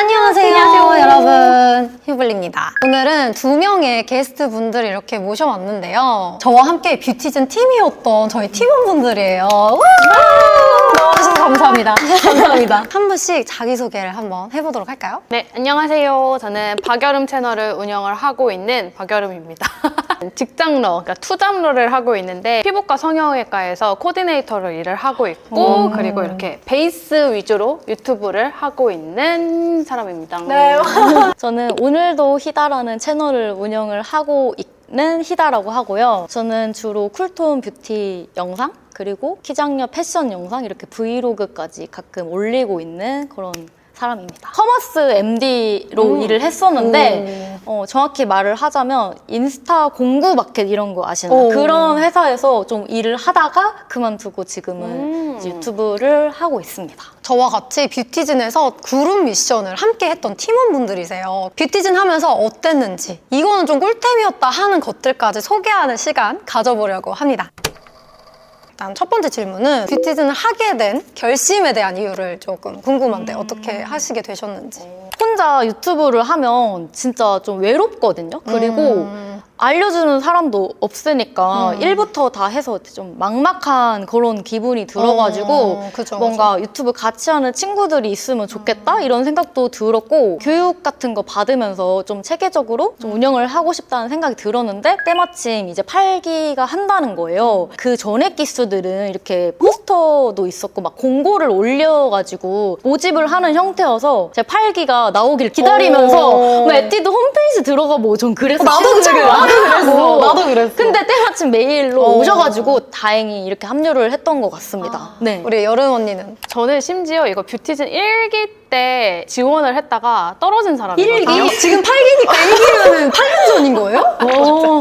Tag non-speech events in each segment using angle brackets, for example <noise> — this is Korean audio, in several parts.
안녕하세요, 안녕하세요. 여러분. 휴블입니다. 오늘은 두 명의 게스트 분들을 이렇게 모셔왔는데요. 저와 함께 뷰티즌 팀이었던 저희 팀원분들이에요. 우! 나와주셔서 감사합니다. <laughs> 감사합니다. <laughs> 한 분씩 자기소개를 한번 해보도록 할까요? 네, 안녕하세요. 저는 박여름 채널을 운영을 하고 있는 박여름입니다. <laughs> 직장러, 그러니까 투잡러를 하고 있는데 피부과 성형외과에서 코디네이터로 일을 하고 있고 그리고 이렇게 베이스 위주로 유튜브를 하고 있는 사람입니다. 네. 저는 오늘도 히다라는 채널을 운영을 하고 있는 히다라고 하고요. 저는 주로 쿨톤 뷰티 영상 그리고 키장녀 패션 영상 이렇게 브이로그까지 가끔 올리고 있는 그런 사람입니다. 커머스 MD로 일을 했었는데 어, 정확히 말을 하자면 인스타 공구 마켓 이런 거 아시나요? 오. 그런 회사에서 좀 일을 하다가 그만두고 지금은 음. 유튜브를 하고 있습니다. 저와 같이 뷰티즌에서 그룹 미션을 함께 했던 팀원분들이세요. 뷰티즌 하면서 어땠는지, 이거는 좀 꿀템이었다 하는 것들까지 소개하는 시간 가져보려고 합니다. 일단 첫 번째 질문은 뷰티즌을 하게 된 결심에 대한 이유를 조금 궁금한데 어떻게 하시게 되셨는지. 혼자 유튜브를 하면 진짜 좀 외롭거든요. 그리고 음. 알려주는 사람도 없으니까 음. 일부터 다 해서 좀 막막한 그런 기분이 들어가지고 어, 그죠, 뭔가 유튜브 같이 하는 친구들이 있으면 좋겠다 이런 생각도 들었고 교육 같은 거 받으면서 좀 체계적으로 좀 운영을 하고 싶다는 생각이 들었는데 때마침 이제 8기가 한다는 거예요. 그 전에 기수들은 이렇게 포스터도 있었고 막 공고를 올려가지고 모집을 하는 형태여서 제 8기가 나오길 기다리면서 오. 뭐 에뛰드 홈페이지 들어가 뭐전 그래서 나도 진짜 그래. 나도 나도 그랬어. 나도 그랬어. 근데 때마침 메일로 어. 오셔가지고 다행히 이렇게 합류를 했던 것 같습니다. 네. 우리 여름 언니는 저는 심지어 이거 뷰티즌 1기 때 지원을 했다가 떨어진 사람이거든요. 지금 8기니까 1기면은 8년 전인 거예요? 어.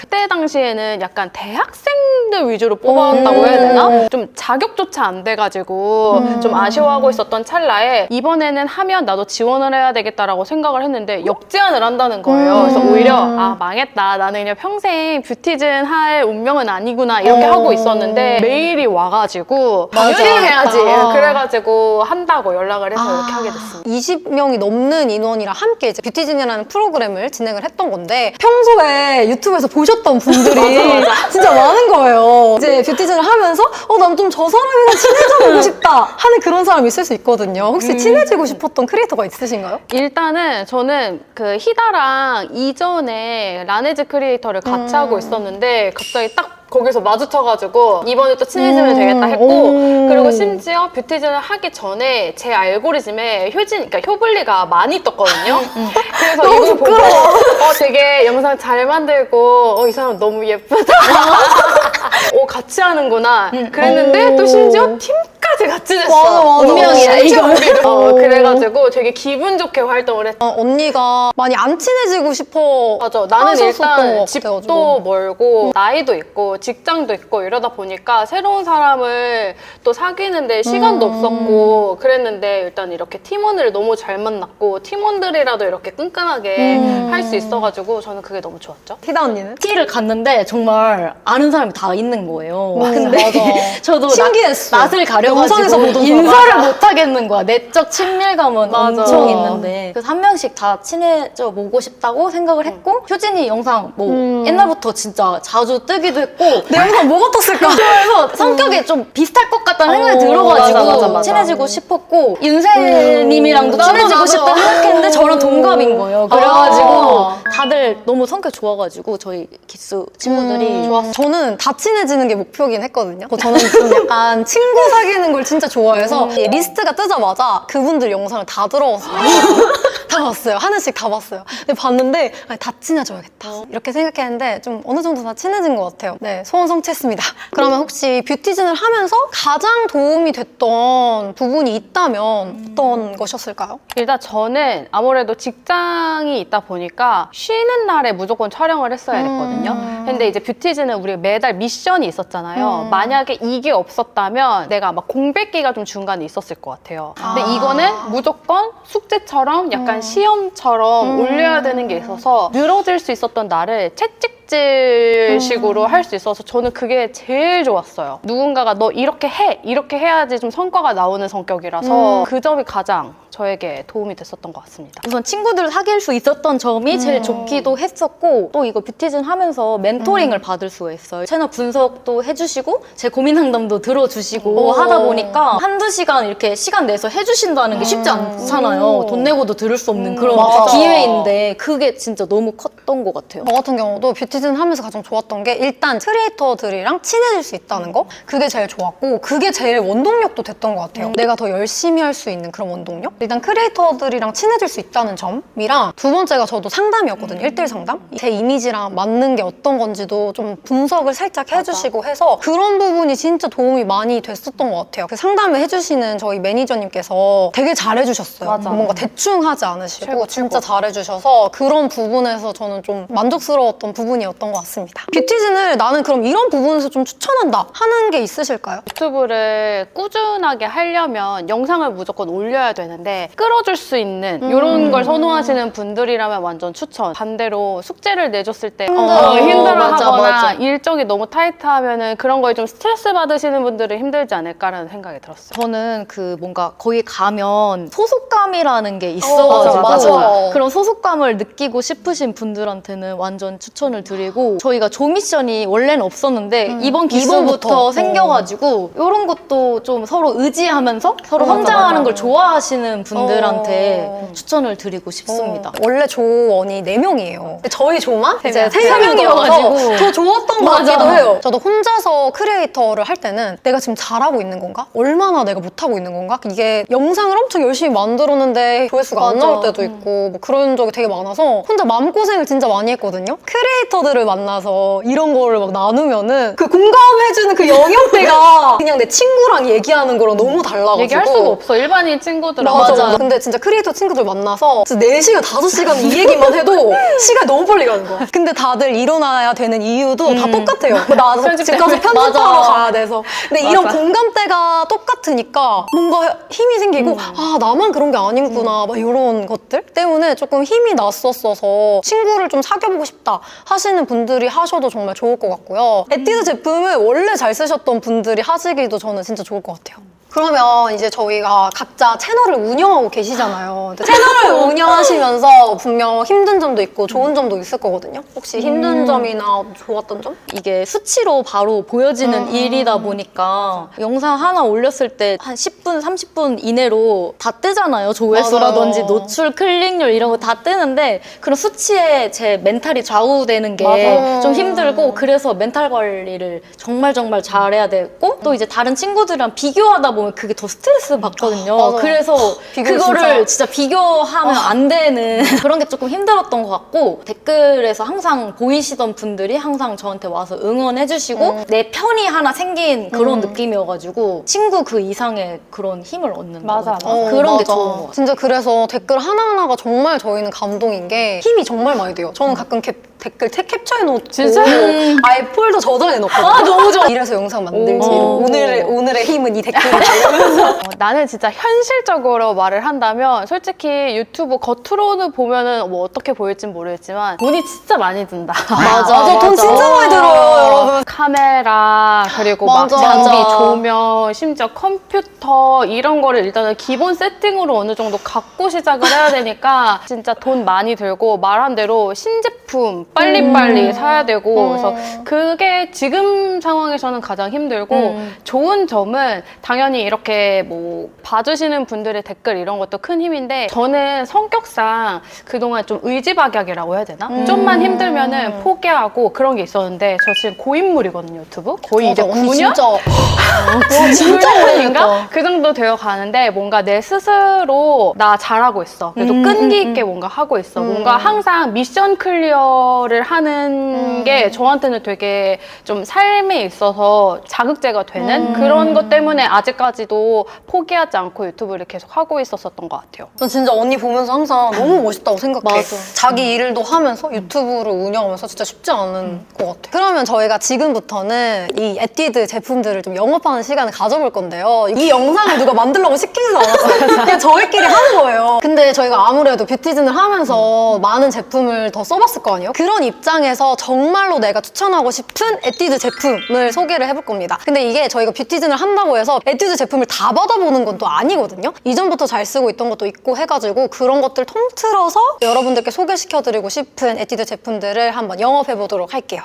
그때 당시에는 약간 대학생 들 위주로 음. 해야 되나? 좀 자격조차 안 돼가지고 좀 아쉬워하고 있었던 찰나에 이번에는 하면 나도 지원을 해야 되겠다라고 생각을 했는데 역제안을 한다는 거예요. 음. 그래서 오히려 아 망했다. 나는 그냥 평생 뷰티즌 할 운명은 아니구나 이렇게 어. 하고 있었는데 메일이 와가지고 맞아. 당연히 해야지. 아. 그래가지고 한다고 연락을 해서 이렇게 하게 됐습니다. 20명이 넘는 인원이랑 함께 이제 뷰티진이라는 프로그램을 진행을 했던 건데 평소에 유튜브에서 보셨던 분들이 <laughs> 진짜 많은 거예요. 이제 뷰티진을 하면서 어, 난 좀 저 사람이랑 친해져 보고 <laughs> 싶다 하는 그런 사람이 있을 수 있거든요. 혹시 친해지고 싶었던 크리에이터가 있으신가요? 일단은 저는 그 히다랑 이전에 라네즈 크리에이터를 같이 하고 있었는데 갑자기 딱 거기서 마주쳐가지고 이번에 또 친해지면 음, 되겠다 했고 오. 그리고 심지어 뷰티즌을 하기 전에 제 알고리즘에 효진, 그러니까 효블리가 많이 떴거든요. <laughs> 그래서 너무 이거 보고 어, 되게 영상 잘 만들고 어, 이 사람 너무 예쁘다. <laughs> 어, 같이 하는구나. 그랬는데 오. 또 심지어 팀 까지 같이 됐어. 맞아, 맞아. 운명이야 이거. 운명이다. 어, 그래가지고 되게 기분 좋게 활동을 했. 어, 언니가 많이 안 친해지고 싶어 맞아. 나는 하셨었던 일단 것 집도 같아가지고. 멀고 나이도 있고 직장도 있고 이러다 보니까 새로운 사람을 또 사귀는데 시간도 음. 없었고 그랬는데 일단 이렇게 팀원을 너무 잘 만났고 팀원들이라도 이렇게 끈끈하게 음. 할수 있어가지고 저는 그게 너무 좋았죠. 티다 언니는? 티를 갔는데 정말 아는 사람이 다 있는 거예요. 음, 근데 맞아. <laughs> 저도 신기했어. 낯, 을 영상에서 보던 인사를 못 하겠는 거야. 내적 친밀감은 맞아. 엄청 있는데 그래서 한 명씩 다 친해져 보고 싶다고 생각을 했고 효진이 영상 뭐 음. 옛날부터 진짜 자주 뜨기도 했고 내 영상 뭐가 떴을까? <laughs> 그래서 성격이 좀 비슷할 것 같다는 생각이 어, 들어가지고 맞아, 맞아, 맞아. 친해지고 싶었고 윤세님이랑도 음, 나도, 친해지고 나도. 싶다 생각했는데 저랑 동갑인 거예요. 아. 그래가지고 다들 너무 성격 좋아가지고 저희 기수 친구들이 좋았어. 저는 다 친해지는 게 목표긴 했거든요. 어, 저는 좀 약간 친구 사귀는 걸 진짜 좋아해서 이 리스트가 뜨자마자 그분들 영상을 다 들어왔어요. <laughs> 다 봤어요. 하나씩 다 봤어요. 근데 봤는데 아, 다 친해져야겠다. 이렇게 생각했는데 좀 어느 정도 다 친해진 것 같아요. 네, 소원 성취했습니다. 그러면 혹시 뷰티즌을 하면서 가장 도움이 됐던 부분이 있다면 어떤 것이었을까요? 일단 저는 아무래도 직장이 있다 보니까 쉬는 날에 무조건 촬영을 했어야 됐거든요. 근데 이제 뷰티즈는 우리 매달 미션이 있었잖아요. 음. 만약에 이게 없었다면 내가 막 공 백기가 좀 중간에 있었을 것 같아요. 근데 아. 이거는 무조건 숙제처럼 약간 시험처럼 음. 올려야 되는 게 있어서 늘어질 수 있었던 날을 채찍 자습질식으로 할 수 있어서 저는 그게 제일 좋았어요. 누군가가 너 이렇게 해! 이렇게 해야지 좀 성과가 나오는 성격이라서 그 점이 가장 저에게 도움이 됐었던 것 같습니다. 우선 친구들을 사귈 수 있었던 점이 음. 제일 좋기도 했었고 또 이거 뷰티즌 하면서 멘토링을 음. 받을 수가 있어요. 채널 분석도 해주시고 제 고민 상담도 들어주시고 오. 하다 보니 까 한두 시간 이렇게 시간 내서 해주신다는 게 쉽지 않잖아요. 오. 돈 내고도 들을 수 없는 그런 음. 맞아. 기회인데 그게 진짜 너무 컸던 것 같아요. 저 같은 경우도 뷰티즌 하면서 가장 좋았던 게 일단 크리에이터들이랑 친해질 수 있다는 거 그게 제일 좋았고 그게 제일 원동력도 됐던 것 같아요 내가 더 열심히 할 수 있는 그런 원동력 일단 크리에이터들이랑 친해질 수 있다는 점이랑 두 번째가 저도 상담이었거든요 일대일 상담 제 이미지랑 맞는 게 어떤 건지도 좀 분석을 살짝 해주시고 해서 그런 부분이 진짜 도움이 많이 됐었던 것 같아요 그 상담을 해주시는 저희 매니저님께서 되게 잘해주셨어요 맞아. 뭔가 대충 하지 않으시고 최고, 진짜. 잘해주셔서 그런 부분에서 저는 좀 만족스러웠던 부분이었던 것 같습니다. 뷰티즌을 나는 그럼 이런 부분에서 좀 추천한다 하는 게 있으실까요? 유튜브를 꾸준하게 하려면 영상을 무조건 올려야 되는데 끌어줄 수 있는 이런 걸 선호하시는 분들이라면 완전 추천. 반대로 숙제를 내줬을 때 힘들어. 어, 힘들어하거나 맞아, 맞아. 일정이 너무 타이트하면은 그런 거에 좀 스트레스 받으시는 분들은 힘들지 않을까라는 생각이 들었어요. 저는 그 뭔가 거기 가면 소속감이라는 게 있어가지고 어, 맞아, 맞아. 그런 소속감을 느끼고 싶으신 분들한테는 완전 추천을 드리고 저희가 조미션이 원래는 없었는데 이번 기수부터 이번부터. 생겨가지고 이런 것도 좀 서로 의지하면서 서로 어, 맞아, 성장하는 맞아. 걸 좋아하시는 분들한테 어. 추천을 드리고 싶습니다. 어, 원래 조원이 4명이에요. 저희 조만 이제 명. 3명이어가지고 세 명이어가지고. 더 좋았던 것 맞아. 같기도 해요. 저도 혼자서 크리에이터를 할 때는 내가 지금 잘하고 있는 건가? 얼마나 내가 못하고 있는 건가? 이게 영상을 엄청 열심히 만들었는데 조회수가 안 맞아. 나올 때도 있고 뭐 그런 적이 되게 많아서 혼자 마음고생을 진짜 많이 했거든요. 크리에이터들을 만나서 이런 거를 막 나누면은 그 공감해주는 그 영역대가 <laughs> 그냥 내 친구랑 얘기하는 거랑 너무 달라가지고 얘기할 수가 없어. 일반인 친구들하고. 맞아. 근데 진짜 크리에이터 친구들 만나서 진짜 4시간, 5시간 이 얘기만 해도 <laughs> 시간이 너무 빨리 가는 거야. 근데 다들 일어나야 되는 이유도 다 똑같아요. 나 <laughs> 편집 집 가서 때문에. 편집하러 맞아. 가야 돼서. 근데 이런 맞아. 공감대가 똑같으니까 뭔가 힘이 생기고 아, 나만 그런 게 아니구나. 막 이런 것들 때문에 조금 힘이 났었어서 친구를 좀 사귀어보고 싶다 하시는 분들이 하셔도 정말 좋을 것 같고요. 에뛰드 제품을 원래 잘 쓰셨던 분들이 하시기도 저는 진짜 좋을 것 같아요. 그러면 이제 저희가 각자 채널을 운영하고 계시잖아요. 근데 채널을 운영하시면서 분명 힘든 점도 있고 좋은 점도 있을 거거든요. 혹시 힘든 점이나 좋았던 점? 이게 수치로 바로 보여지는 음. 일이다 보니까 영상 하나 올렸을 때 한 10분, 30분 이내로 다 뜨잖아요. 조회수라든지 맞아요. 노출, 클릭률 이런 거 다 뜨는데 그런 수치에 제 멘탈이 좌우되는 게 맞아요. 좀 힘들고 그래서 멘탈 관리를 정말 정말 잘해야 되고 또 이제 다른 친구들이랑 비교하다 보면 그게 더 스트레스 받거든요. 맞아요. 그래서 비교 그거를 진짜. 비교하면 안 되는 <laughs> 그런 게 조금 힘들었던 것 같고 댓글에서 항상 보이시던 분들이 항상 저한테 와서 응원해주시고 음. 내 편이 하나 생긴 그런 느낌이어가지고 친구 그 이상의 그런 힘을 얻는 맞아. 맞아. 그런 게 맞아. 좋은 것 같아요. 진짜 그래서 댓글 하나하나가 정말 저희는 감동인 게 힘이 정말 많이 돼요. 저는 가끔 캡- 댓글 태- 캡처해놓고 진짜? 음. 아예 폴더 저장해놓거든요. 아, 너무 좋아. 이래서 영상 만들지. 오. 오 늘의, 오늘의 힘은 이. 이러면서. 어, 나는 진짜 현실적으로 말을 한다면 솔직히 유튜브 겉으로는 보면은 뭐 어떻게 보일진 모르겠지만 돈이 진짜 많이 든다. 맞아, 맞아, 돈. 진짜 많이 들어요, 여러분. 카메라 그리고 맞아. 막 장비, 맞아. 조명, 심지어 컴퓨터 이런 거를 일단은 기본 세팅으로 어느 정도 갖고 시작을 해야 되니까 <laughs> 진짜 돈 많이 들고 말한 대로 신제품 빨리빨리 음. 사야 되고 그래서 그게 지금 상황에서는 가장 힘들고 음. 좋은 점은 당연히 이렇게 뭐 봐주시는 분들의 댓글 이런 것도 큰 힘인데 저는 성격상 그동안 좀 의지박약이라고 해야 되나? 음. 좀만 힘들면은 포기하고 그런 게 있었는데 저 지금 고인물이거든요 유튜브 거의 이제 맞아, 언니 9년? 진짜. 와, 진짜 진짜. 오래인가? 그 정도 되어 가는데 뭔가 내 스스로 나 잘하고 있어. 그래도 음, 끈기 음, 있게 뭔가 하고 있어. 음. 뭔가 항상 미션 클리어를 하는 음. 게 저한테는 되게 좀 삶에 있어서 자극제가 되는 음. 그런 것 때문에 아직까지 도 포기하지 않고 유튜브를 계속 하고 있었었던 것 같아요. 전 진짜 언니 보면서 항상 너무 멋있다고 생각해. 맞아. 자기 일도 하면서 유튜브를 운영하면서 진짜 쉽지 않은 것 같아. 그러면 저희가 지금부터는 이 에뛰드 제품들을 좀 영업하는 시간을 가져볼 건데요. 이 영상을 누가 만들라고 시키지도 않았어요. <laughs> 그냥 저희끼리 하는 거예요. 근데 저희가 아무래도 뷰티즌을 하면서 많은 제품을 더 써봤을 거 아니에요? 그런 입장에서 정말로 내가 추천하고 싶은 에뛰드 제품을 소개를 해볼 겁니다. 근데 이게 저희가 뷰티즌을 한다고 해서 에뛰드 제품을 다 받아보는 건 또 아니거든요. 이전부터 잘 쓰고 있던 것도 있고 해가지고 그런 것들 통틀어서 여러분들께 소개시켜드리고 싶은 에뛰드 제품들을 한번 영업해보도록 할게요.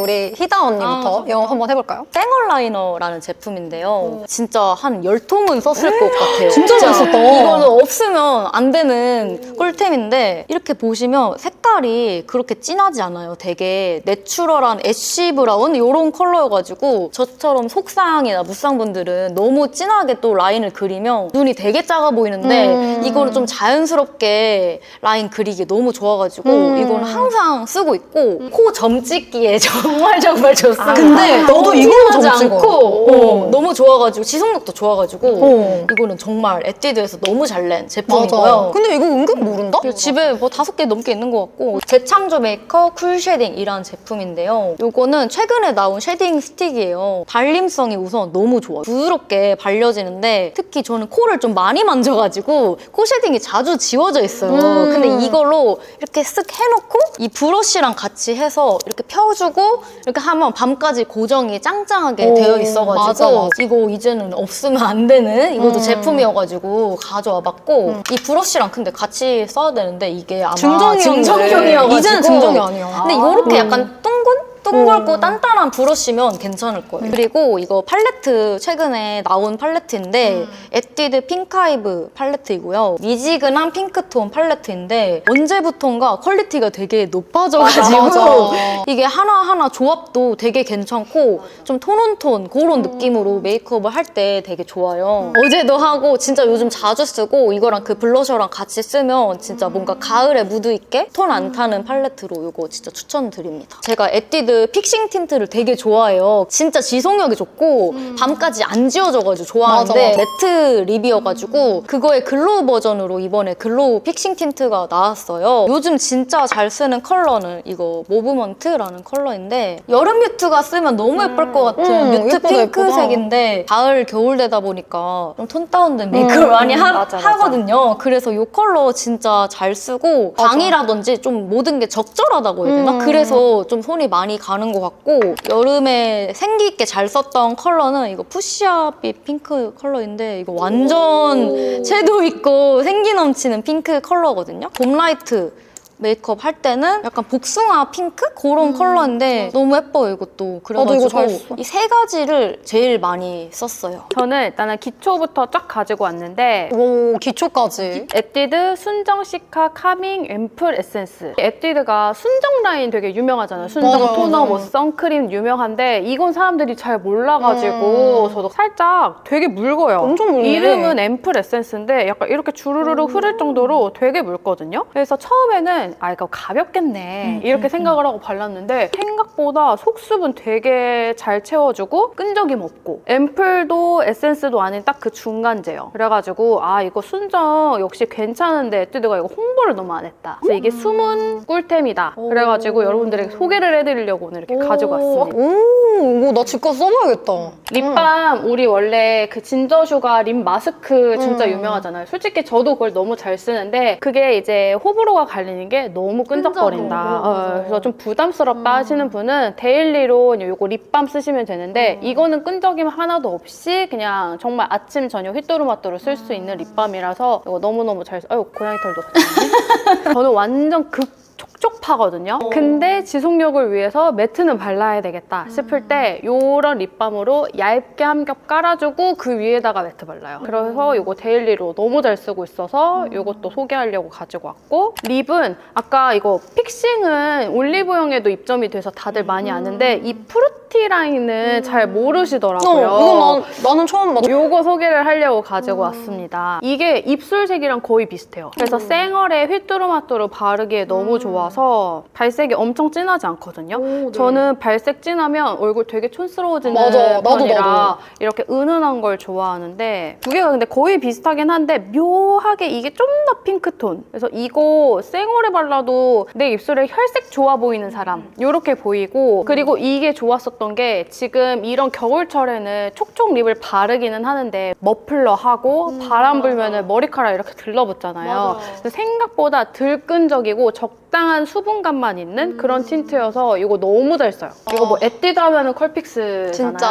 우리 희다 언니부터 아, 영업 한번 해볼까요? 쌩얼 라이너라는 제품인데요. 진짜 한 열통은 썼을 것 같아요. 진짜 잘 썼다. 이거는 없으면 안 되는 꿀템인데 이렇게 보시면 색깔이 그렇게 진하지 않아요. 되게 내추럴한 애쉬 브라운 이런 컬러여가지고 저처럼 속상이나 무쌍분들은 너무 진하게 또 라인을 그리면 눈이 되게 작아 보이는데 음. 이거를 좀 자연스럽게 라인 그리기 너무 좋아가지고 음. 이거는 항상 쓰고 있고 코 점찍기에 <laughs> 정말 정말 좋습니다. 아, 근데 너도 이걸로 진하지 점 찍어. 않고 어. 어, 너무 좋아가지고 지속력도 좋아가지고 어. 이거는 정말 에뛰드에서 너무 잘 낸 제품이고요. 근데 이거 은근 모른다? 그리고 집에 뭐 다섯 개 넘게 있는 것 같고 재창조 메이커 쿨 쉐딩이라는 제품인데요. 이거는 최근에 나온 쉐딩 스틱이에요. 발림성이 우선 너무 좋아요. 부드럽게 발려지는데 특히 저는 코를 좀 많이 만져가지고 코 쉐딩이 자주 지워져 있어요. 음. 근데 이걸로 이렇게 쓱 해놓고 이 브러쉬랑 같이 해서 이렇게 펴주고 이렇게 하면 밤까지 고정이 짱짱하게 오, 되어 있어가지고 맞아, 맞아. 이거 이제는 없으면 안 되는 이것도 음. 제품이어가지고 가져와봤고 이 브러쉬랑 근데 같이 써야 되는데 이게 아마 증정이었는데. 증정용이어가지고 이제는 증정이 아니야. 근데 이렇게 약간 둥근 둥글고 단단한 브러쉬면 괜찮을 거예요. 그리고 이거 팔레트 최근에 나온 팔레트인데 에뛰드 핑크아이브 팔레트이고요. 미지근한 핑크톤 팔레트인데 언제부턴가 퀄리티가 되게 높아져가지고 맞아, 맞아. <laughs> 이게 하나하나 조합도 되게 괜찮고 좀 톤온톤 그런 느낌으로 메이크업을 할 때 되게 좋아요. 어제도 하고 진짜 요즘 자주 쓰고 이거랑 그 블러셔랑 같이 쓰면 진짜 뭔가 가을에 무드 있게 톤 안 타는 팔레트로 이거 진짜 추천드립니다. 제가 에뛰드 픽싱 틴트를 되게 좋아해요. 진짜 지속력이 좋고 밤까지 안 지워져가지고 좋아하는데 맞아, 매트 립이어가지고 그거의 글로우 버전으로 이번에 글로우 픽싱 틴트가 나왔어요. 요즘 진짜 잘 쓰는 컬러는 이거 모브먼트라는 컬러인데 여름 뮤트가 쓰면 너무 예쁠 것 같은 음, 뮤트 예쁘다, 핑크색인데 가을 겨울 되다 보니까 좀 톤 다운된 메이크업을 음, 많이 하, 맞아, 맞아. 하거든요. 그래서 이 컬러 진짜 잘 쓰고 방이라든지 좀 모든 게 적절하다고 해야 되나? 음. 그래서 좀 손이 많이 가는 것 같고 여름에 생기 있게 잘 썼던 컬러는 이거 푸시아빛 핑크 컬러인데 이거 완전 채도 있고 생기 넘치는 핑크 컬러거든요. 봄 라이트 메이크업 할 때는 약간 복숭아 핑크 그런 컬러인데 너무 예뻐요 이것도 음. 나도 이거 잘 그래가지고 써. 이세 가지를 제일 많이 썼어요. 저는 일단은 기초부터 쫙 가지고 왔는데 오, 기초까지. 에뛰드 순정 시카 카밍 앰플 에센스. 에뛰드가 순정 라인 되게 유명하잖아요. 순정 맞아요, 토너, 맞아요. 뭐 선크림 유명한데 이건 사람들이 잘 몰라가지고 음. 저도 살짝 되게 묽어요. 엄청 묽네. 이름은 앰플 에센스인데 약간 이렇게 주르르르 흐를 정도로 되게 묽거든요. 그래서 처음에는 아 이거 가볍겠네 이렇게 생각을 하고 발랐는데 생각보다 속수분 되게 잘 채워주고 끈적임 없고 앰플도 에센스도 아닌 딱 그 중간재요. 그래가지고 아 이거 순정 역시 괜찮은데 에뛰드가 이거 홍보를 너무 안 했다. 그래서 이게 숨은 꿀템이다. 그래가지고 여러분들에게 소개를 해드리려고 오늘 이렇게 가지고 왔습니다. 오, 이거 나 집 가서 써봐야겠다. 립밤 우리 원래 그 진저 슈가 립 마스크 진짜 음. 유명하잖아요. 솔직히 저도 그걸 너무 잘 쓰는데 그게 이제 호불호가 갈리는 게 너무 끈적거린다. 끈적이고, 어. 그래서 좀 부담스럽다 하시는 분은 데일리로 요거 립밤 쓰시면 되는데 이거는 끈적임 하나도 없이 그냥 정말 아침 저녁 휘뚜루마뚜루 쓸 수 있는 립밤이라서 이거 너무너무 잘 써. 아유 고양이 털도 같네. <laughs> 저는 완전 극 촉촉하거든요. 근데 지속력을 위해서 매트는 발라야 되겠다 싶을 때 요런 립밤으로 얇게 한 겹 깔아주고 그 위에다가 매트 발라요. 그래서 요거 데일리로 너무 잘 쓰고 있어서 요것도 소개하려고 가지고 왔고 립은 아까 이거 픽싱은 올리브영에도 입점이 돼서 다들 많이 아는데 이 프루티 라인은 잘 어, 모르시더라고요. 이거 나, 나는 처음 봤어. 요거 소개를 하려고 가지고 왔습니다. 이게 입술색이랑 거의 비슷해요. 그래서 쌩얼에 휘뚜루마뚜루 바르기에 너무 좋아 서 발색이 엄청 진하지 않거든요. 저는 발색 진하면 얼굴 되게 촌스러워지는 맞아. 나도, 편이라 나도. 이렇게 은은한 걸 좋아하는데 두 개가 근데 거의 비슷하긴 한데 묘하게 이게 좀 더 핑크톤. 그래서 이거 쌩얼에 발라도 내 입술에 혈색 좋아 보이는 사람 이렇게 보이고 그리고 이게 좋았었던 게 지금 이런 겨울철에는 촉촉 립을 바르기는 하는데 머플러 하고 바람 불면은 머리카락 이렇게 들러붙잖아요. 생각보다 덜 끈적이고 적 적당한 수분감만 있는 그런 틴트여서 이거 너무 잘 써요. 이거 뭐 에뛰드 하면은 컬픽스잖아요. 진짜.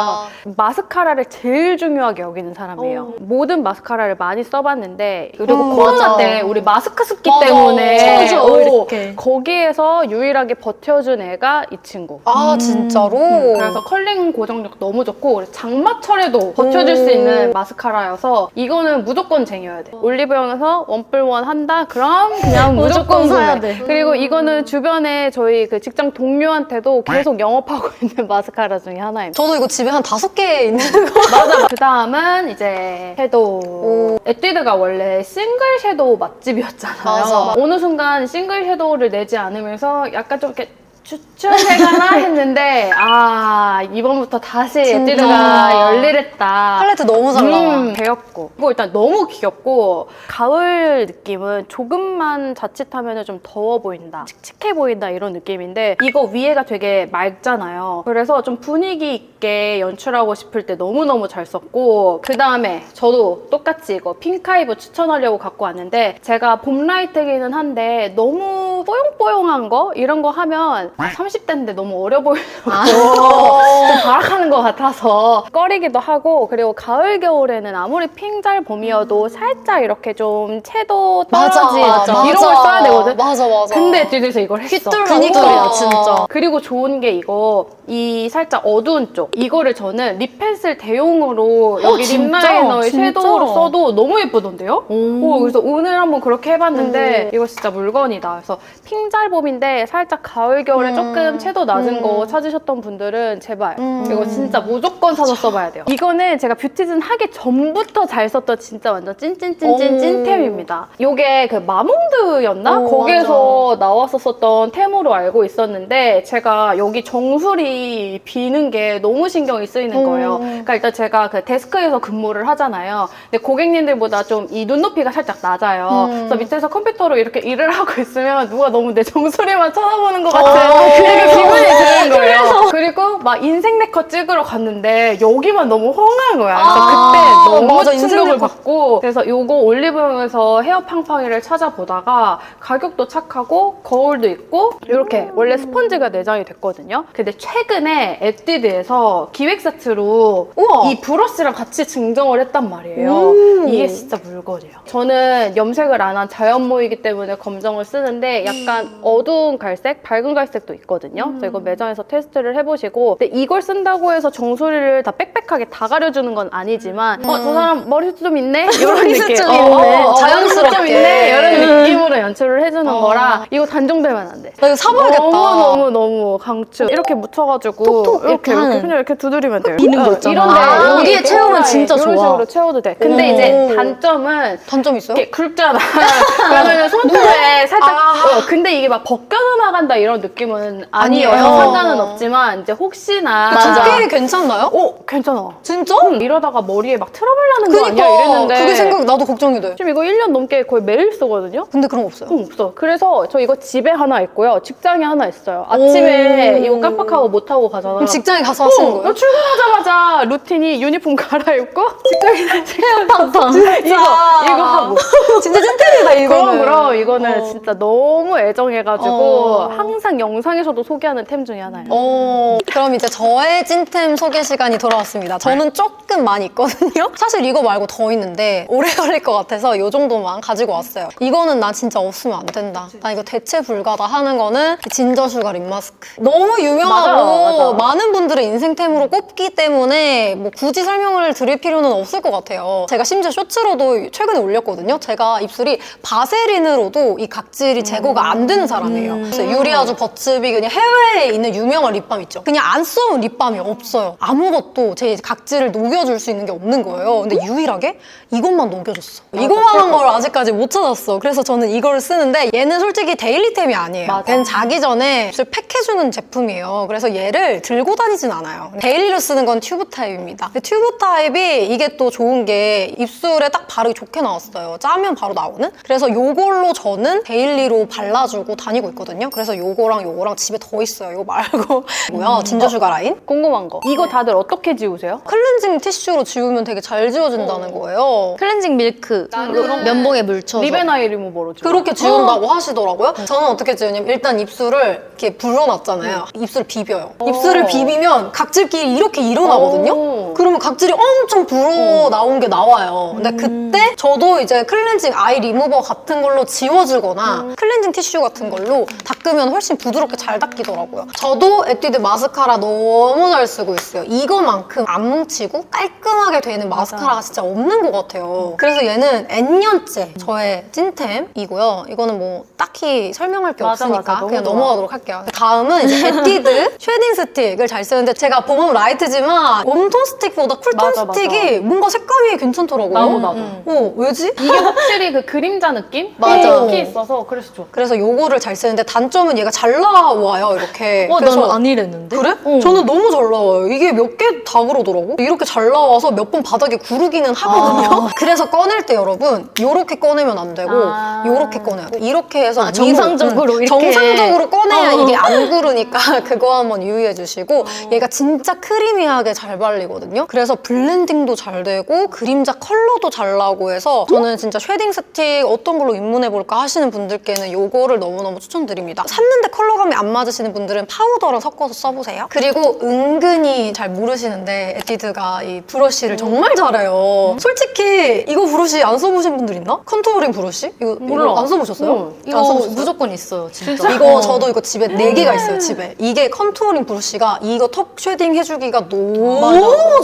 마스카라를 제일 중요하게 여기는 사람이에요. 모든 마스카라를 많이 써봤는데 그리고 음, 코로나 맞아. 때 우리 마스크 습기 맞아. 때문에 맞아, 오, 이렇게. 거기에서 유일하게 버텨준 애가 이 친구. 아 진짜로? 음, 그래서 컬링 고정력 너무 좋고 장마철에도 버텨줄 수 오. 있는 마스카라여서 이거는 무조건 쟁여야 돼. 올리브영에서 원뿔원 한다? 그럼 그냥 <laughs> 무조건 무조건 사야. 돼. 그리고 이거는 주변에 저희 그 직장 동료한테도 계속 영업하고 <laughs> 있는 마스카라 중에 하나입니다. 저도 이거 집에 한 다섯 개 있는 <laughs> 맞아. 그 다음은 이제 섀도우. 에뛰드가 원래 싱글 섀도우 맛집이었잖아요. 맞아. 어느 순간 싱글 섀도우를 내지 않으면서 약간 좀 이렇게 추출해가나 <laughs> 했는데 아 이번부터 다시 진짜. 에뛰드가 열일했다. 팔레트 너무 잘 나와. 음, 귀엽고. 이거 일단 너무 귀엽고, 가을 느낌은 조금만 자칫하면 좀 더워 보인다. 칙칙해 보인다. 이런 느낌인데, 이거 위에가 되게 맑잖아요. 그래서 좀 분위기 있게 연출하고 싶을 때 너무너무 잘 썼고, 그 다음에 저도 똑같이 이거 핑카이브 추천하려고 갖고 왔는데, 제가 봄 라이트기는 한데, 너무 뽀용뽀용한 거? 이런 거 하면 30대인데 너무 어려 보이고, 좀 발악하는 것 같아서 꺼리기도 하고 그리고 가을 겨울에는 아무리 핑잘 봄이어도 살짝 이렇게 좀 채도 맞아, 떨어진 맞아. 이런 걸 써야 되거든. 맞아 맞아. 근데 뒤에서 이걸 했어. 휘뚫려, 그니까. 진짜. 그리고 좋은 게 이거 이 살짝 어두운 쪽 이거를 저는 립 펜슬 대용으로 여기 립 진짜? 진짜? 섀도우로 써도 너무 예쁘던데요? 오, 그래서 오늘 한번 그렇게 해봤는데 이거 진짜 물건이다. 그래서 핑잘봄인데 살짝 가을 겨울에 음. 조금 채도 낮은 음. 거 찾으셨던 분들은 제발 음. 이거 진짜 무조건 사서 써봐야 돼요. 이거는 제가 뷰티즌 하기 전부터 잘 썼던 진짜 완전 찐찐찐찐 오. 찐템입니다. 요게 그 마몽드였나? 오, 거기에서 나왔었던 템으로 알고 있었는데 제가 여기 정수리 비는 게 너무 신경이 쓰이는 거예요. 음. 그러니까 일단 제가 그 데스크에서 근무를 하잖아요. 근데 고객님들보다 좀 이 눈높이가 살짝 낮아요. 음. 그래서 밑에서 컴퓨터로 이렇게 일을 <laughs> 하고 있으면 누가 너무 내 정수리만 쳐다보는 것 같은 어, 되게 기분이 드는 거예요. 그래서. 그리고 막 인생 네컷 찍으러 갔는데 여기만 너무 헝한 거야. 그래서 아, 그때 너무 맞아, 충격을 네컷. 받고 그래서 요거 올리브영에서 헤어 팡팡이를 찾아보다가 가격도 착하고 거울도 있고 이렇게 원래 스펀지가 내장이 됐거든요. 근데 최근에 에뛰드에서 기획 세트로 우와. 이 브러쉬랑 같이 증정을 했단 말이에요. 오. 이게 진짜 물건이에요. 저는 염색을 안 한 자연 모이기 때문에 검정을 쓰는데 약간 음. 어두운 갈색, 밝은 갈색 도 있거든요. 그래서 이거 매장에서 테스트를 해보시고 근데 이걸 쓴다고 해서 정수리를 다 빽빽하게 다 가려주는 건 아니지만 어, 저 사람 머리숱 좀 있네? 이런 음. 느낌. 좀 어, 있네. 어, 어, 자연스럽게. 좀 있네? 이런 느낌으로 연출을 해주는 어. 거라 이거 단종되면 안 돼. 나 이거 사봐야겠다. 너무 너무 너무 강추. 이렇게 묻혀가지고 톡톡 이렇게 이렇게 이렇게. 그냥 이렇게 두드리면 돼요. 비는 거 어, 있잖아. 이런데 아, 여기 여기에 채우면 진짜 이런 좋아. 식으로 채워도 돼. 근데 오. 이제 단점은 단점 있어요? 이렇게 굵잖아. <laughs> 그러면 손톱에 살짝. 어, 근데 이게 막 벗겨서 나간다 이런 느낌 은 아니에요. 아니에요. 상관은 없지만 이제 혹시나. 두께 괜찮나요? 오 괜찮아. 진짜? 응, 이러다가 머리에 막 트러블 나는 거 아니야 이랬는데. 그게 생각 나도 걱정이 돼. 지금 이거 1년 넘게 거의 매일 쓰거든요. 근데 그런 거 없어요. 응, 없어. 그래서 저 이거 집에 하나 있고요. 직장에 하나 있어요. 아침에 오. 이거 깜빡하고 못 하고 가잖아요. 그럼 직장에 가서 하시는 어, 거예요? 나 출근하자마자 루틴이 유니폼 갈아입고 <laughs> 직장에 <laughs> 팡팡. 이거 이거 하고 진짜 찐텐이다 이거는. 그럼 그럼 이거는 어. 진짜 너무 애정해가지고 어. 항상 영 상에서도 소개하는 템 중에 하나예요. 어, 그럼 이제 저의 찐템 소개 시간이 돌아왔습니다. 저는 조금 많이 있거든요. <laughs> 사실 이거 말고 더 있는데 오래 걸릴 것 같아서 이 정도만 가지고 왔어요. 이거는 나 진짜 없으면 안 된다. 나 이거 대체 불가다 하는 거는 진저 슈가 립 마스크. 너무 유명하고 맞아, 맞아. 많은 분들의 인생템으로 꼽기 때문에 뭐 굳이 설명을 드릴 필요는 없을 것 같아요. 제가 심지어 쇼츠로도 최근에 올렸거든요. 제가 입술이 바세린으로도 이 각질이 제거가 안 되는 사람이에요. 그래서 유리아주 버츠 비 그냥 해외에 있는 유명한 립밤 있죠. 그냥 안 써온 립밤이 없어요. 아무것도 제 각질을 녹여줄 수 있는 게 없는 거예요. 근데 유일하게 이것만 녹여줬어. 이거만 한 걸 아직까지 못 찾았어. 그래서 저는 이걸 쓰는데 얘는 솔직히 데일리템이 아니에요. 맞아. 얘는 자기 전에 입술 팩해주는 제품이에요. 그래서 얘를 들고 다니진 않아요. 데일리로 쓰는 건 튜브 타입입니다. 튜브 타입이 이게 또 좋은 게 입술에 딱 바르기 좋게 나왔어요. 짜면 바로 나오는? 그래서 요걸로 저는 데일리로 발라주고 다니고 있거든요. 그래서 요거랑 요거 랑 집에 더 있어요. 이거 말고. <laughs> 뭐야, 진저슈가 라인? 궁금한 거. 이거 다들 어떻게 지우세요? 클렌징 티슈로 지우면 되게 잘 지워진다는 거예요. 클렌징 밀크 면봉에 물 쳐서 립앤아이 리무버로 지워. 그렇게 지운다고 하시더라고요. 저는 어떻게 지우냐면 일단 입술을 이렇게 불어놨잖아요. 입술을 비벼요. 입술을 비비면 각질끼리 이렇게 일어나거든요. 오. 그 러면 각질이 엄청 불어 나온 게 나와요. 근데 그때 저도 이제 클렌징 아이 리무버 같은 걸로 지워주거나 클렌징 티슈 같은 걸로 닦으면 훨씬 부드럽게 잘 닦이더라고요. 저도 에뛰드 마스카라 너무 잘 쓰고 있어요. 이거만큼 안 뭉치고 깔끔하게 되는 마스카라가 진짜 없는 것 같아요. 그래서 얘는 N년째 저의 찐템이고요. 이거는 뭐 딱히 설명할 게 맞아, 없으니까 맞아. 너무 그냥 좋아. 넘어가도록 할게요. 다음은 이제 <laughs> 에뛰드 쉐딩 스틱을 잘 쓰는데 제가 봄은 라이트지만 웜톤 스틱 보다 쿨톤 맞아, 맞아. 스틱이 뭔가 색감이 괜찮더라고요. 나도 나도. 어, 왜지? 이게 <laughs> 확실히 그 그림자 느낌? 맞아. 특히 있어서 그래서 좋아. 그래서 요거를 잘 쓰는데 단점은 얘가 잘 나와요, 이렇게. 와, 그래서 나는 안 이랬는데? 그래? 어. 저는 너무 잘 나와요. 이게 몇 개 다 그러더라고. 이렇게 잘 나와서 몇 번 바닥에 구르기는 하거든요. <laughs> 그래서 꺼낼 때 여러분, 요렇게 꺼내면 안 되고, 아. 요렇게 꺼내야 돼. 이렇게 해서 아, 위로, 정상적으로 음, 이렇게. 정상적으로 꺼내야 어. 이게 안 구르니까 <laughs> 그거 한번 유의해 주시고, 얘가 진짜 크리미하게 잘 발리거든요. 그래서 블렌딩도 잘 되고, 그림자 컬러도 잘 나고 해서 저는 진짜 쉐딩 스틱 어떤 걸로 입문해 볼까 하시는 분들께는 요거를 너무너무 추천드립니다. 샀는데 컬러감이 안 맞으시는 분들은 파우더랑 섞어서 써보세요. 그리고 은근히 잘 모르시는데 에뛰드가 이 브러쉬를 정말 잘해요. 솔직히 이거 브러쉬 안 써보신 분들 있나? 컨투어링 브러쉬? 이거, 몰라. 이거 안 써보셨어요? 응. 이거 안 써보셨어요? 무조건 있어요, 진짜. 진짜? 이거 어. 저도 이거 집에 네개가 있어요, 집에. 이게 컨투어링 브러쉬가 이거 턱 쉐딩 해주기가 너무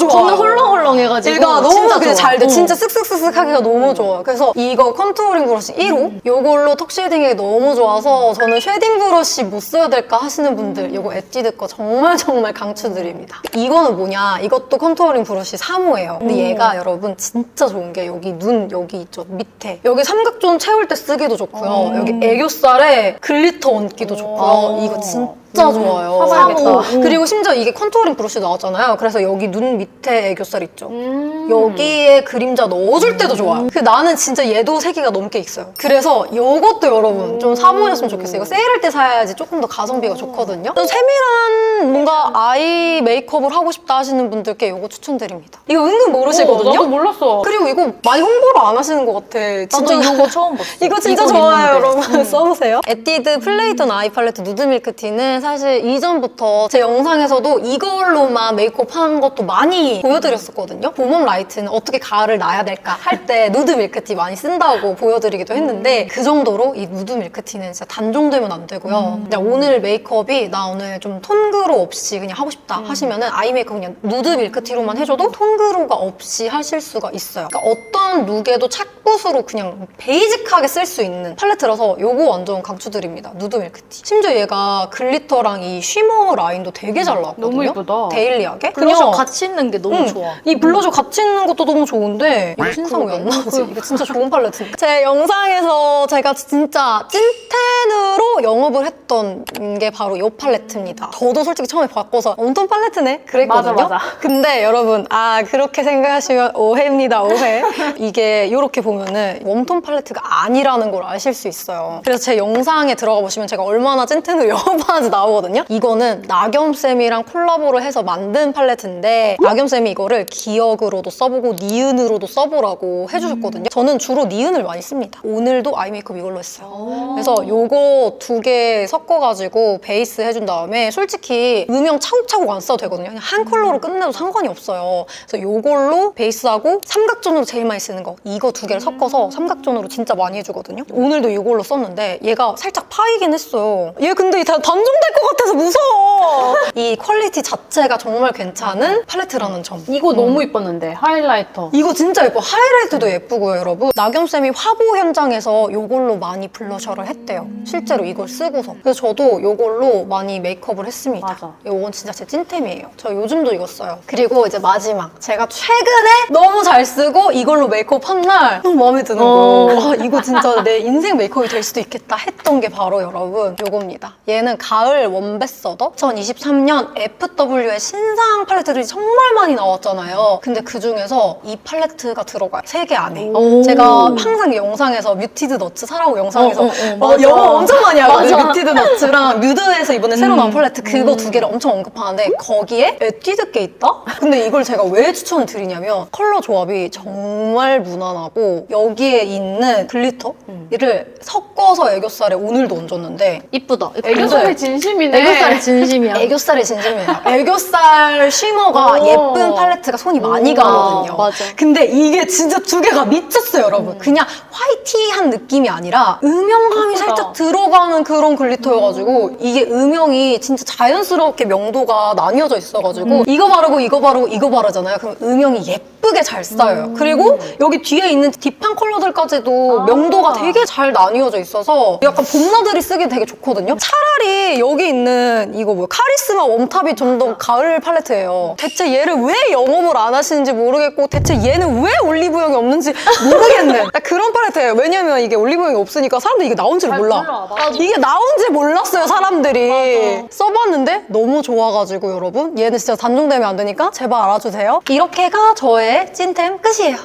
좋아요. 저는 헐렁헐렁해가지고. 얘가 너무 진짜. 잘 돼. 응. 진짜 쓱쓱쓱쓱 하기가 너무 좋아요. 그래서 이거 컨투어링 브러쉬 1호? 요걸로 턱 쉐딩이 너무 좋아서 저는 쉐딩 브러쉬 못 써야 될까 하시는 분들 이거 에뛰드 거 정말 정말 강추드립니다. 이거는 뭐냐? 이것도 컨투어링 브러쉬 3호예요. 근데 얘가 여러분 진짜 좋은 게 여기 눈 여기 있죠. 밑에. 여기 삼각존 채울 때 쓰기도 좋고요. 여기 애교살에 글리터 얹기도 좋고요. 이거 진짜 좋아요. 사봐야겠다. 삼호. 그리고 심지어 이게 컨투어링 브러쉬 나왔잖아요. 그래서 여기 눈 밑에 애교살 있죠. 음. 여기에 그림자 넣어줄 때도 좋아요. 그 나는 진짜 얘도 세 개가 넘게 있어요. 그래서 이것도 여러분 좀 사보셨으면 좋겠어요. 이거 세일할 때 사야지 조금 더 가성비가 좋거든요. 좀 세밀한 뭔가 아이 메이크업을 하고 싶다 하시는 분들께 이거 추천드립니다. 이거 은근 모르시거든요. 어, 나도 몰랐어. 그리고 이거 많이 홍보를 안 하시는 것 같아. 나도 진짜 이거 처음 봤어. <laughs> 이거 진짜 이건 좋아요, 있는데. 여러분. 써보세요. 에뛰드 플레이톤 아이 팔레트 누드 밀크티는 사실 이전부터 제 영상에서도 이걸로만 메이크업 하는 것도 많이 보여드렸었거든요. 봄웜 라이트는 어떻게 가을을 나야 될까 할 때 누드 밀크티 많이 쓴다고 보여드리기도 했는데 그 정도로 이 누드 밀크티는 진짜 단종되면 안 되고요. 그냥 오늘 메이크업이 나 오늘 좀 톤그로 없이 그냥 하고 싶다 하시면은 아이 메이크업 그냥 누드 밀크티로만 해줘도 톤그로가 없이 하실 수가 있어요. 그러니까 어떤 룩에도 착붙으로 그냥 베이직하게 쓸 수 있는 팔레트라서 요거 완전 강추드립니다. 누드 밀크티. 심지어 얘가 글리터 랑 이 쉬머 라인도 되게 잘 나왔거든요. 너무 예쁘다. 데일리하게. 블러셔 그냥 같이 있는 게 너무 응. 좋아. 이 블러셔 같이 있는 것도 너무 좋은데 이거 신상 왜 안. 나오지? 이거 진짜 좋은 팔레트인데 제 영상에서 제가 진짜 찐텐으로 영업을 했던 게 바로 이 팔레트입니다 저도 솔직히 처음에 바꿔서 웜톤 팔레트네? 그랬거든요 맞아, 맞아. 근데 여러분 아 그렇게 생각하시면 오해입니다 오해 이게 이렇게 보면은 웜톤 팔레트가 아니라는 걸 아실 수 있어요 그래서 제 영상에 들어가 보시면 제가 얼마나 찐텐으로 <laughs> 영업하는지 나오거든요 이거는 나겸쌤이랑 콜라보를 해서 만든 팔레트인데 나겸쌤이 이거를 기억으로도 써보고 니은으로도 써보라고 해주셨거든요 저는 주로 니은을 많이 씁니다 오늘도 아이 메이크업 이걸로 했어요 그래서 요거 두 개 섞어가지고 베이스 해준 다음에 솔직히 음영 차곡차곡 안 써도 되거든요. 그냥 한 컬러로 끝내도 상관이 없어요. 그래서 요걸로 베이스하고 삼각존으로 제일 많이 쓰는 거 이거 두 개를 섞어서 삼각존으로 진짜 많이 해주거든요. 오늘도 이걸로 썼는데 얘가 살짝 파이긴 했어요. 얘 근데 다 단종 될 것 같아서 무서워. 이 퀄리티 자체가 정말 괜찮은 팔레트라는 점. 이거 너무 이뻤는데 하이라이터. 이거 진짜 예뻐. 하이라이트도 예쁘고요, 여러분. 나겸쌤이 화보 현장에서 이걸로 많이 블러셔를 했대요. 실제로 이걸 쓰고서. 그래서 저도 이걸로 많이 메이크업을 했습니다. 맞아. 이건 진짜 제 찐템이에요. 저 요즘도 이거 써요. 그리고 이제 마지막. 제가 최근에 너무 잘 쓰고 이걸로 메이크업 한 날 너무 마음에 드는 어. 거예요. 아, 이거 진짜 내 인생 메이크업이 될 수도 있겠다 했던 게 바로 여러분 요겁니다. 얘는 가을 원베서더 2023년 FW의 신상 팔레트들이 정말 많이 나왔잖아요. 근데 그 중에서 이 팔레트가 들어가요. 세 개 안에. 오. 제가 항상 영상에서 뮤티드 너츠 사라고 영상에서 어, 어, 어, 어, 맞아. 영어 엄청 많이 중요하거든요. 맞아. 뮤티드 너츠랑 뮤드에서 이번에 새로 나온 팔레트 그거 음. 두 개를 엄청 언급하는데 거기에 에뛰드 게 있다? 근데 이걸 제가 왜 추천을 드리냐면 컬러 조합이 정말 무난하고 여기에 있는 글리터를 섞어서 애교살에 오늘도 얹었는데 이쁘다. 애교살이 진심 이네. 애교살이 진심이야. 애교살이 진심이에요. <laughs> 애교살 쉬머가 오. 예쁜 팔레트가 손이 많이 가거든요. 아, 맞아. 근데 이게 진짜 두 개가 미쳤어요, 여러분. 그냥 화이티한 느낌이 아니라 음영감이 예쁘다. 살짝 들어가는 그런 글리터여가지고 이게 음영이 진짜 자연스럽게 명도가 나뉘어져 있어가지고 이거 바르고 이거 바르고 이거 바르잖아요. 그럼 음영이 예쁘게 잘 쌓여요. 그리고 여기 뒤에 있는 딥한 컬러들까지도 명도가 되게 잘 나뉘어져 있어서 약간 봄나들이 쓰기 되게 좋거든요. 차라리 여기 있는 이거 뭐 카리스마 웜탑이 좀 더 가을 팔레트예요. 대체 얘를 왜 영업을 안 하시는지 모르겠고 대체 얘는 왜 올리브영이 없는지 모르겠는 딱 그런 팔레트예요. 왜냐면 이게 올리브영이 없으니까 사람들이 이게 나온지를 잘 몰라. 몰라, 맞아. 이게 나온 지 몰랐어요 사람들이. 써봤는데 너무 좋아가지고 여러분 얘는 진짜 단종되면 안 되니까 제발 알아주세요. 이렇게가 저의 찐템 끝이에요.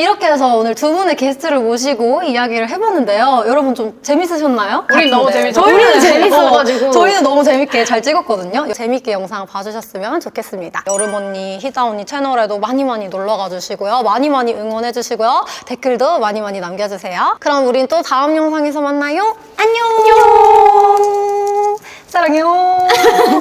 이렇게 해서 오늘 두 분의 게스트를 모시고 이야기를 해봤는데요. 여러분 좀 재밌으셨나요? 우린 너무. 재밌었어요. 저희는 재밌어가지고. 어, 저희는 너무 재밌게 잘 찍었거든요. 재밌게 영상 봐주셨으면 좋겠습니다. 여름 언니, 희다 언니 채널에도 많이 많이 놀러가 주시고요. 많이 많이 응원해 주시고요. 댓글도 많이 많이 남겨주세요. 그럼 우린 또 다음 영상에서 만나요. 안녕. 사랑해요. <laughs>